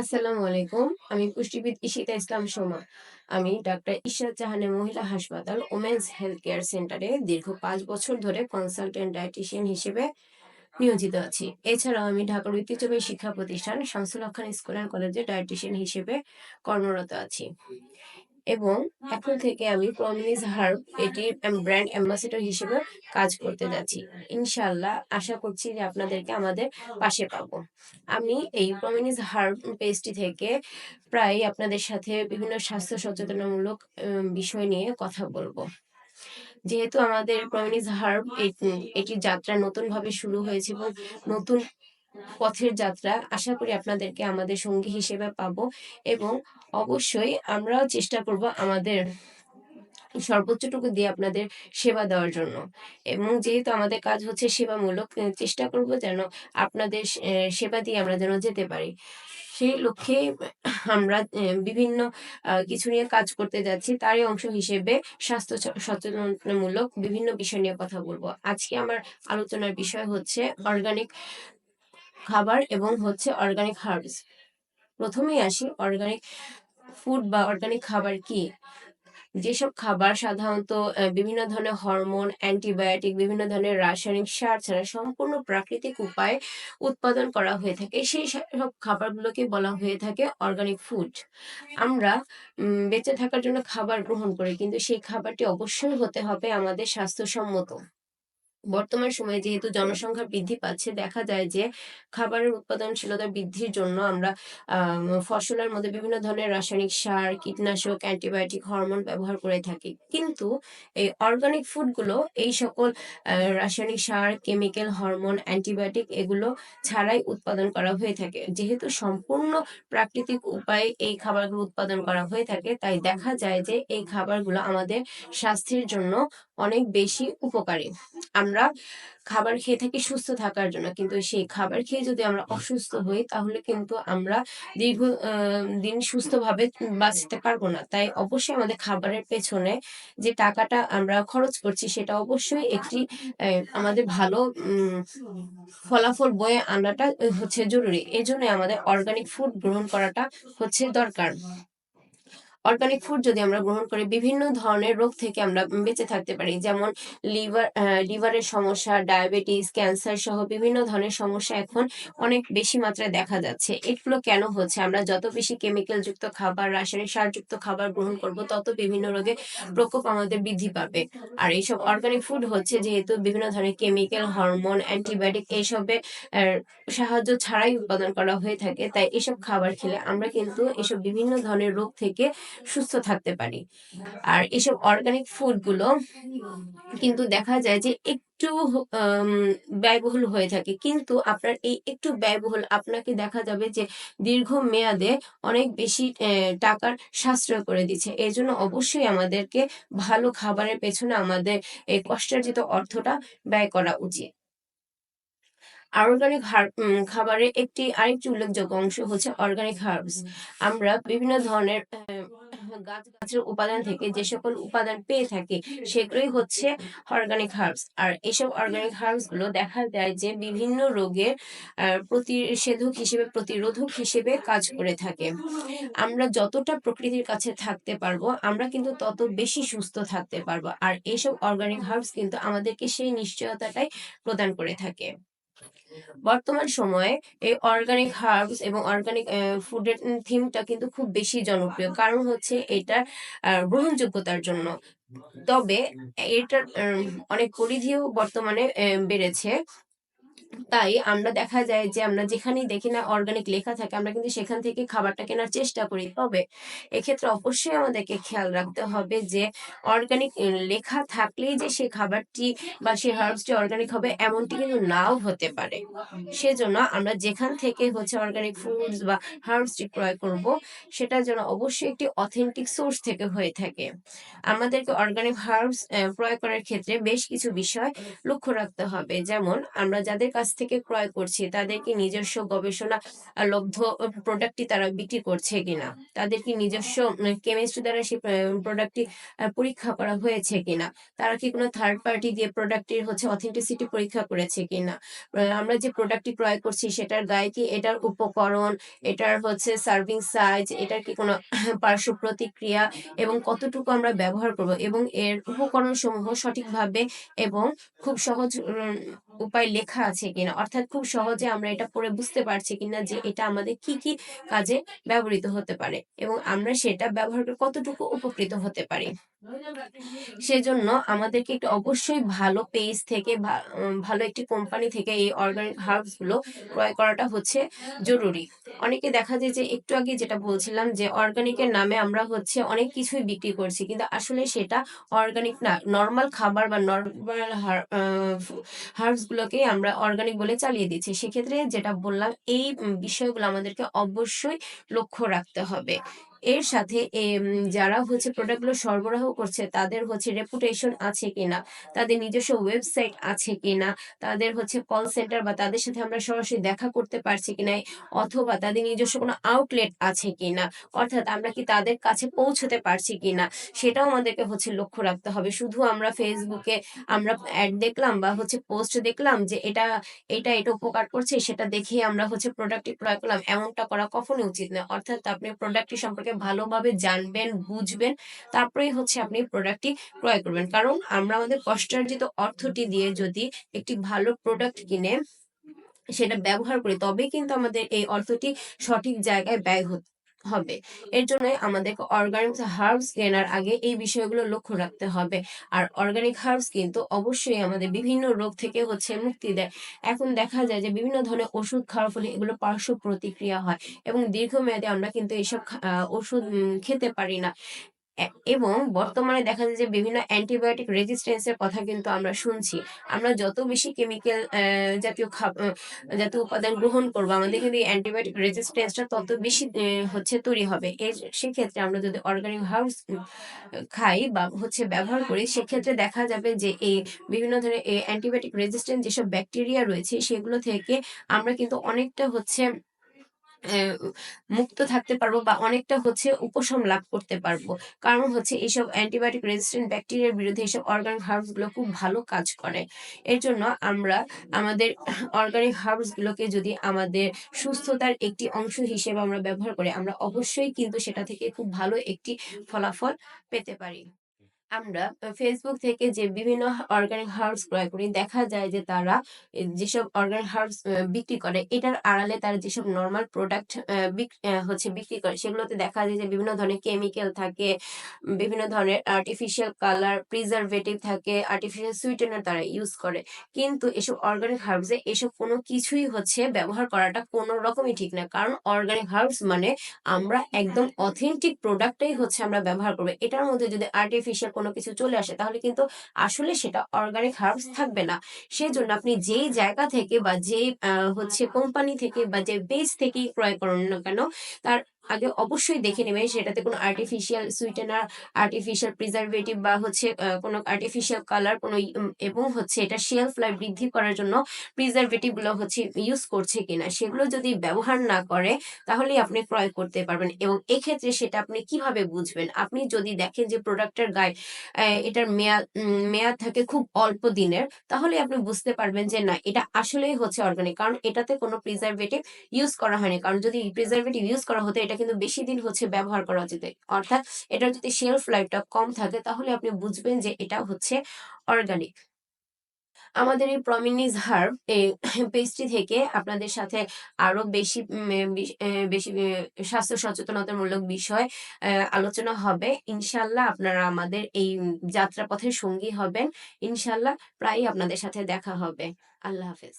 আসসালামু আলাইকুম। আমি পুষ্টিবিদ ইশিতা ইসলাম সোমা আমি ডাক্তার ইশরাত জাহানের মহিলা হাসপাতাল ওমেন্স হেলথ কেয়ার সেন্টারে দীর্ঘ পাঁচ বছর ধরে কনসালটেন্ট ডায়েটিশিয়ান হিসেবে নিয়োজিত আছি। এছাড়াও আমি ঢাকার ঐতিহ্যবাহী শিক্ষা প্রতিষ্ঠান শামসুল খান স্কুল অ্যান্ড কলেজে ডায়েটিশিয়ান হিসেবে কর্মরত আছি। এবং এখন থেকে আমি প্রমিনিস হার্ব এটির ব্র্যান্ড অ্যাম্বাসেডর হিসেবে কাজ করতে যাচ্ছি। ইনশাআল্লাহ আশা করছি যে আপনাদেরকে আমাদের পাশে পাবো। আমি এই প্রমিনিস হার্ব পেজটি থেকে প্রায় আপনাদের সাথে বিভিন্ন স্বাস্থ্য সচেতনামূলক বিষয় নিয়ে কথা বলব। যেহেতু আমাদের প্রমিনিস হার্ব এটির যাত্রা নতুন ভাবে শুরু হয়েছে এবং নতুন পথের যাত্রা আশা করি আপনাদেরকে আমাদের সঙ্গী হিসেবে পাবো এবং অবশ্যই আমরাও চেষ্টা করব আমাদের সর্বোচ্চটুকু দিয়ে আপনাদের সেবা দেওয়ার জন্য। এবং যেহেতু আমাদের কাজ হচ্ছে সেবামূলক চেষ্টা করব যেন আপনাদের সেবা দিয়ে আমরা যেন যেতে পারি। সেই লক্ষ্যে আমরা বিভিন্ন কিছু নিয়ে কাজ করতে যাচ্ছি। তারই অংশ হিসেবে স্বাস্থ্য সচেতনতামূলক বিভিন্ন বিষয় নিয়ে কথা বলব। আজকে আমার আলোচনার বিষয় হচ্ছে অর্গানিক খাবার এবং হচ্ছে অর্গানিক হার্বস প্রথমেই আসি অর্গানিক ফুড বা অর্গানিক খাবার কি? যেসব খাবার সাধারণত বিভিন্ন ধরনের হরমোন অ্যান্টিবায়োটিক বিভিন্ন ধরনের রাসায়নিক সার ছাড়া সম্পূর্ণ প্রাকৃতিক উপায়ে উৎপাদন করা হয়ে থাকে, সেই সব খাবারগুলোকে বলা হয়ে থাকে অর্গানিক ফুড আমরা বেঁচে থাকার জন্য খাবার গ্রহণ করি, কিন্তু সেই খাবারটি অবশ্যই হতে হবে আমাদের স্বাস্থ্যসম্মত। বর্তমান সময়ে যেহেতু জনসংখ্যা বৃদ্ধি পাচ্ছে, দেখা যায় যে খাবারের উৎপাদনশীলতা বৃদ্ধির জন্য আমরা ফসলের মধ্যে বিভিন্ন ধরনের রাসায়নিক সার, কীটনাশক, অ্যান্টিবায়োটিক, হরমোন ব্যবহার করে থাকি। কিন্তু এই অর্গানিক ফুডগুলো, এই সকল রাসায়নিক সার, কেমিক্যাল, হরমোন, অ্যান্টিবায়োটিক এগুলো ছাড়াই উৎপাদন করা হয়ে থাকে। যেহেতু সম্পূর্ণ প্রাকৃতিক উপায়ে এই খাবারগুলো উৎপাদন করা হয়ে থাকে, তাই দেখা যায় যে এই খাবারগুলো আমাদের স্বাস্থ্যের জন্য অনেক বেশি উপকারী। আমরা খাবার খেয়ে থাকি সুস্থ থাকার জন্য, কিন্তু সেই খাবার খেয়ে যদি আমরা অসুস্থ হই, তাহলে কিন্তু আমরা দীর্ঘ দিন সুস্থভাবে বাঁচতে পারব না। তাই অবশ্যই আমাদের খাবারের পেছনে যে টাকাটা আমরা খরচ করছি, সেটা অবশ্যই একটি আমাদের ভালো ফলাফল বয়ে আনাটা হচ্ছে জরুরি। এজন্য আমাদের অর্গানিক ফুড গ্রহণ করাটা হচ্ছে দরকার। অর্গানিক ফুড যদি আমরা গ্রহণ করি, বিভিন্ন ধরনের রোগ থেকে আমরা বেঁচে থাকতে পারি। যেমন লিভার লিভারের সমস্যা ডায়াবেটিস ক্যান্সার সহ বিভিন্ন ধরনের সমস্যা এখন অনেক বেশি মাত্রায় দেখা যাচ্ছে। এগুলো কেন হচ্ছে? আমরা যত বেশি কেমিক্যাল যুক্ত খাবার, রাসায়নিক সারযুক্ত খাবার গ্রহণ করব, তত বিভিন্ন রোগের প্রকোপ আমাদের বৃদ্ধি পাবে। আর এইসব অর্গানিক ফুড হচ্ছে যেহেতু বিভিন্ন ধরনের কেমিক্যাল হরমোন অ্যান্টিবায়োটিক এইসবের সাহায্য ছাড়াই উৎপাদন করা হয়ে থাকে। তাই এসব খাবার খেলে আমরা কিন্তু এসব বিভিন্ন ধরনের রোগ থেকে সুস্থ থাকতে পারি। আর এসব অর্গানিক ফুডগুলো কিন্তু দেখা যায় যে একটু ব্যয়বহুল হয়ে থাকে। কিন্তু আপনার এই একটু ব্যয়বহুল আপনাকে দেখা যাবে যে দীর্ঘ মেয়াদে অনেক বেশি টাকার সাশ্রয় করে দিচ্ছে। এই জন্য অবশ্যই আমাদেরকে ভালো খাবারের পেছনে আমাদের এই কষ্টার্জিত অর্থটা ব্যয় করা উচিত। অর্গানিক খাবারের একটি আরেকটি উল্লেখযোগ্য অংশ হচ্ছে অর্গানিক হার্বস আমরা বিভিন্ন ধরনের গাছ গাছের উপাদান থেকে যে সকল উপাদান পেয়ে থাকি, সেগুলোই হচ্ছে অর্গানিক হার্বস আর এসব অর্গানিক হার্বসগুলো দেখা যায় যে বিভিন্ন রোগের প্রতিষেধক হিসেবে, প্রতিরোধক হিসেবে কাজ করে থাকে। আমরা যতটা প্রকৃতির কাছে থাকতে পারব, আমরা কিন্তু তত বেশি সুস্থ থাকতে পারব। আর এইসব অর্গানিক হার্বস কিন্তু আমাদেরকে সেই নিশ্চয়তাটাই প্রদান করে থাকে। বর্তমান সময়ে এই অর্গানিক হার্বস এবং অর্গানিক ফুডের থিমটা কিন্তু খুব বেশি জনপ্রিয়। কারণ হচ্ছে এটা গ্রহণযোগ্যতার জন্য। তবে এটার অনেক পরিধিও বর্তমানে বেড়েছে। তাই আমরা দেখা যায় যে আমরা যেখানেই দেখি না অর্গানিক লেখা থাকে, আমরা কিন্তু সেখান থেকে খাবারটা কেনার চেষ্টা করি। তবে এক্ষেত্রে অবশ্যই আমাদেরকে খেয়াল রাখতে হবে যে অর্গানিক লেখা থাকলেই যে সেই খাবারটি বা সেই হার্বসটি অর্গানিক হবে এমনটি কিন্তু নাও হতে পারে। সেজন্য আমরা যেখান থেকে হচ্ছে অর্গানিক ফুডস বা হার্বসটি ক্রয় করব সেটা যেন অবশ্যই একটি অথেন্টিক সোর্স থেকে হয়ে থাকে। আমাদেরকে অর্গানিক হার্বস ক্রয় করার ক্ষেত্রে বেশ কিছু বিষয় লক্ষ্য রাখতে হবে। যেমন আমরা যাদের কাছ কাছ থেকে ক্রয় করছি তাদের কি নিজস্ব গবেষণা লব্ধ প্রোডাক্টটি তারা বিক্রি করছে কিনা? তাদের কি নিজস্ব কেমিস্ট্রি দ্বারা সেই প্রোডাক্টটি পরীক্ষা করা হয়েছে কিনা? তারা কি কোনো থার্ড পার্টি দিয়ে প্রোডাক্টের হচ্ছে অথেন্টিসিটি পরীক্ষা করেছে কিনা? আমরা যে প্রোডাক্টটি ক্রয় করছি সেটার গায়ে কি? এটার উপকরণ, এটার হচ্ছে সার্ভিং সাইজ এটার কি কোনো পার্শ্ব প্রতিক্রিয়া এবং কতটুকু আমরা ব্যবহার করব এবং এর উপকরণ সমূহ সঠিকভাবে এবং খুব সহজ উপায় লেখা আছে কিনা। অর্থাৎ খুব সহজে আমরা এটা পড়ে বুঝতে পারছি কিনা যে এটা আমাদের কি কি কাজে ব্যবহৃত হতে পারে এবং আমরা সেটা ব্যবহার করে কতটুকু উপকৃত হতে পারি। সেজন্য আমাদেরকে একটু অবশ্যই ভালো পেজ থেকে ভালো একটি কোম্পানি থেকে এই অর্গানিক হার্বসগুলো ক্রয় করাটা হচ্ছে জরুরি। অনেকে দেখা যায় যে একটু আগে যেটা বলছিলাম যে অর্গানিকের নামে আমরা হচ্ছে অনেক কিছুই বিক্রি করছি, কিন্তু আসলে সেটা অর্গানিক না, নর্মাল খাবার বা নর্মাল হার্বস গুলোকেই আমরা অর্গানিক বলে চালিয়ে দিচ্ছি। সেক্ষেত্রে যেটা বললাম এই বিষয়গুলো আমাদেরকে অবশ্যই লক্ষ্য রাখতে হবে। এর সাথে যারা হচ্ছে প্রোডাক্টগুলো সরবরাহ করছে, তাদের হচ্ছে রেপুটেশন আছে কিনা? তাদের নিজস্ব ওয়েবসাইট আছে কিনা? তাদের হচ্ছে কল সেন্টার বা তাদের সাথে আমরা সরাসরি দেখা করতে পারছি কিনা? অথবা তাদের নিজস্ব কোনো আউটলেট আছে কিনা? অর্থাৎ আমরা কি তাদের কাছে পৌঁছতে পারছি কিনা? সেটাও আমাদেরকে হচ্ছে লক্ষ্য রাখতে হবে। শুধু আমরা ফেসবুকে আমরা অ্যাড দেখলাম বা হচ্ছে পোস্ট দেখলাম যে এটা এটা এটা উপকার করছে, সেটা দেখে আমরা হচ্ছে প্রোডাক্টটি ক্রয় করলাম, এমনটা করা কখনোই উচিত না। অর্থাৎ আপনি প্রোডাক্টটি সম্পর্কে ভালোভাবে জানবেন, বুঝবেন, তারপরেই হচ্ছে আপনি প্রোডাক্টটি ক্রয় করবেন। কারণ আমরা আমাদের কষ্টার্জিত অর্থটি দিয়ে যদি একটি ভালো প্রোডাক্ট কিনে সেটা ব্যবহার করি তবে কিন্তু আমাদের এই অর্থটি সঠিক জায়গায় ব্যয় হতে হবে। এর জন্য আমাদের অর্গানিক হার্বস কেনার আগে এই বিষয়গুলো লক্ষ্য রাখতে হবে। আর অর্গানিক হার্বস কিন্তু অবশ্যই আমাদের বিভিন্ন রোগ থেকে হচ্ছে মুক্তি দেয়। এখন দেখা যায় যে বিভিন্ন ধরনের ওষুধ খাওয়ার ফলে এগুলো পার্শ্ব প্রতিক্রিয়া হয় এবং দীর্ঘমেয়াদে আমরা কিন্তু এইসব ওষুধ খেতে পারি না। এবং বর্তমানে দেখা যায় যে বিভিন্ন অ্যান্টিবায়োটিক রেজিস্ট্যান্সের কথা কিন্তু আমরা শুনছি। আমরা যত বেশি কেমিক্যাল জাতীয় জাতীয় উপাদান গ্রহণ করব, আমাদের কিন্তু এই অ্যান্টিবায়োটিক রেজিস্ট্যান্সটা তত বেশি হচ্ছে তৈরি হবে। এর সেক্ষেত্রে আমরা যদি অর্গানিক হাউস খাই বা হচ্ছে ব্যবহার করি, সেক্ষেত্রে দেখা যাবে যে এই বিভিন্ন ধরনের অ্যান্টিবায়োটিক রেজিস্ট্যান্স যেসব ব্যাকটেরিয়া রয়েছে, সেগুলো থেকে আমরা কিন্তু অনেকটা হচ্ছে মুক্ত থাকতে পারব বা অনেকটা হচ্ছে উপশম লাভ করতে পারব। কারণ হচ্ছে এইসব অ্যান্টিবায়োটিক রেজিস্ট্যান্ট ব্যাকটেরিয়ার বিরুদ্ধে এইসব অর্গানিক হার্বসগুলো খুব ভালো কাজ করে। এর জন্য আমরা আমাদের অর্গানিক হার্বস গুলোকে যদি আমাদের সুস্থতার একটি অংশ হিসেবে আমরা ব্যবহার করি, আমরা অবশ্যই কিন্তু সেটা থেকে খুব ভালো একটি ফলাফল পেতে পারি। আমরা ফেসবুক থেকে যে বিভিন্ন অর্গানিক হার্বস ক্রয় করি, দেখা যায় যে তারা যেসব অর্গানিক হার্বস বিক্রি করে, এটার আড়ালে তারা যেসব নর্মাল প্রোডাক্ট হচ্ছে বিক্রি করে, সেগুলোতে দেখা যায় যে বিভিন্ন ধরনের কেমিক্যাল থাকে, বিভিন্ন ধরনের আর্টিফিশিয়াল কালার প্রিজারভেটিভ থাকে আর্টিফিশিয়াল সুইটেনার তারা ইউজ করে, কিন্তু এসব অর্গানিক হার্বসে এসব কোনো কিছুই হচ্ছে ব্যবহার করাটা কোনো রকমই ঠিক না, কারণ অর্গানিক হার্বস মানে আমরা একদম অথেন্টিক প্রোডাক্টটাই হচ্ছে আমরা ব্যবহার করব, এটার মধ্যে যদি আর্টিফিশিয়াল কোনো কিছু চলে আসে তাহলে কিন্তু আসলে সেটা অর্গানিক হার্বস থাকবে না। সেই জন্য আপনি যেই জায়গা থেকে বা যেই আহ, হচ্ছে কোম্পানি থেকে বা যে বেস থেকেই ক্রয় করুন না কেন তার আগে অবশ্যই দেখে নেবেন সেটাতে কোনো আর্টিফিশিয়াল সুইটেনার আর্টিফিশিয়াল প্রিজারভেটিভ বা হচ্ছে কোনো আর্টিফিশিয়াল কালার কোনো এবং হচ্ছে এটা শেলফ লাইফ বৃদ্ধি করার জন্য প্রিজারভেটিভগুলো হচ্ছে ইউজ করছে কিনা সেগুলো যদি ব্যবহার না করে তাহলেই আপনি ক্রয় করতে পারবেন এবং এক্ষেত্রে সেটা আপনি কীভাবে বুঝবেন? আপনি যদি দেখেন যে প্রোডাক্টের গায়ে এটার মেয়াদ মেয়াদ থাকে খুব অল্প দিনের, তাহলে আপনি বুঝতে পারবেন যে না, এটা আসলেই হচ্ছে অর্গানিক কারণ এটাতে কোনো প্রিজারভেটিভ ইউজ করা হয়নি। কারণ যদি প্রিজারভেটিভ ইউজ করা হতো, এটা কিন্তু বেশি দিন হচ্ছে ব্যবহার করা উচিত অর্থাৎ এটার যদি শেলফ লাইফটা কম থাকে, তাহলে আপনি বুঝবেন যে এটা হচ্ছে অর্গানিক আমাদের এই প্রমিনিস হার্ব এই পেজটি থেকে আপনাদের সাথে আরও বেশি বিশ- স্বাস্থ্য সচেতনতামূলক বিষয় আলোচনা হবে। ইনশাল্লাহ আপনারা আমাদের এই যাত্রাপথের সঙ্গী হবেন। ইনশাল্লাহ প্রায়ই আপনাদের সাথে দেখা হবে। আল্লাহ হাফেজ।